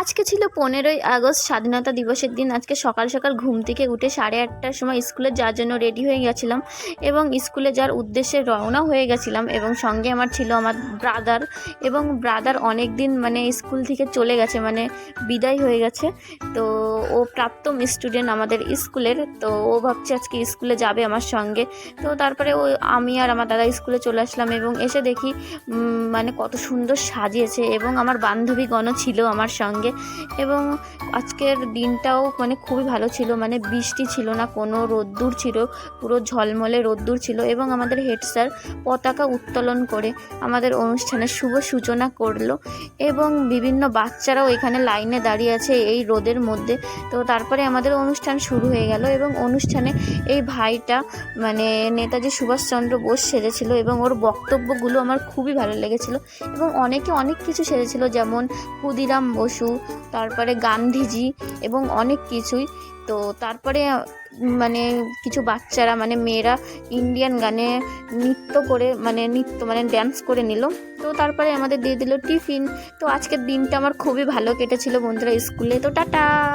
আজকে ছিল পনেরোই আগস্ট, স্বাধীনতা দিবসের দিন। আজকে সকাল সকাল ঘুম থেকে উঠে সাড়ে আটটার সময় স্কুলে যাওয়ার জন্য রেডি হয়ে গেছিলাম এবং স্কুলে যাওয়ার উদ্দেশ্যে রওনা হয়ে গেছিলাম এবং সঙ্গে আমার ছিল আমার ব্রাদার এবং ব্রাদার অনেক দিন মানে স্কুল থেকে চলে গেছে মানে বিদায় হয়ে গেছে। তো ও প্রাপ্তম স্টুডেন্ট আমাদের স্কুলের, তো ও ভাবছে আজকে স্কুলে যাবে আমার সঙ্গে। তো তারপরে ও, আমি আর আমার দাদা স্কুলে চলে আসলাম এবং এসে দেখি মানে কত সুন্দর সাজিয়েছে এবং আমার বান্ধবীগণও ছিল আমার সঙ্গে। এবং আজকের দিনটাও মানে খুবই ভালো ছিল মানে বৃষ্টি ছিল না, কোনো রোদ্দুর ছিল, পুরো ঝলমলে রোদ্দুর ছিল এবং আমাদের হেড স্যার পতাকা উত্তোলন করে আমাদের অনুষ্ঠানের শুভ সূচনা করল এবং বিভিন্ন বাচ্চারাও এখানে লাইনে দাঁড়িয়ে আছে এই রোদের মধ্যে। তো তারপরে আমাদের অনুষ্ঠান শুরু হয়ে গেল এবং অনুষ্ঠানে এই ভাইটা মানে নেতাজি সুভাষচন্দ্র বোস সেজেছিল এবং ওর বক্তব্যগুলো আমার খুবই ভালো লেগেছিল এবং অনেকে অনেক কিছু সেজেছিল, যেমন ক্ষুদিরাম বসু তারপরে গান্ধীজি এবং অনেক কিছুই। তো তারপরে মানে কিছু বাচ্চারা মানে মেয়েরা ইন্ডিয়ান গানে নৃত্য করে মানে নৃত্য মানে ড্যান্স করে নিল। তো তারপরে আমাদের দিয়ে দিল টিফিন। তো আজকের দিনটা আমার খুবই ভালো কেটেছিল বন্ধুরা স্কুলে। তো টাটা!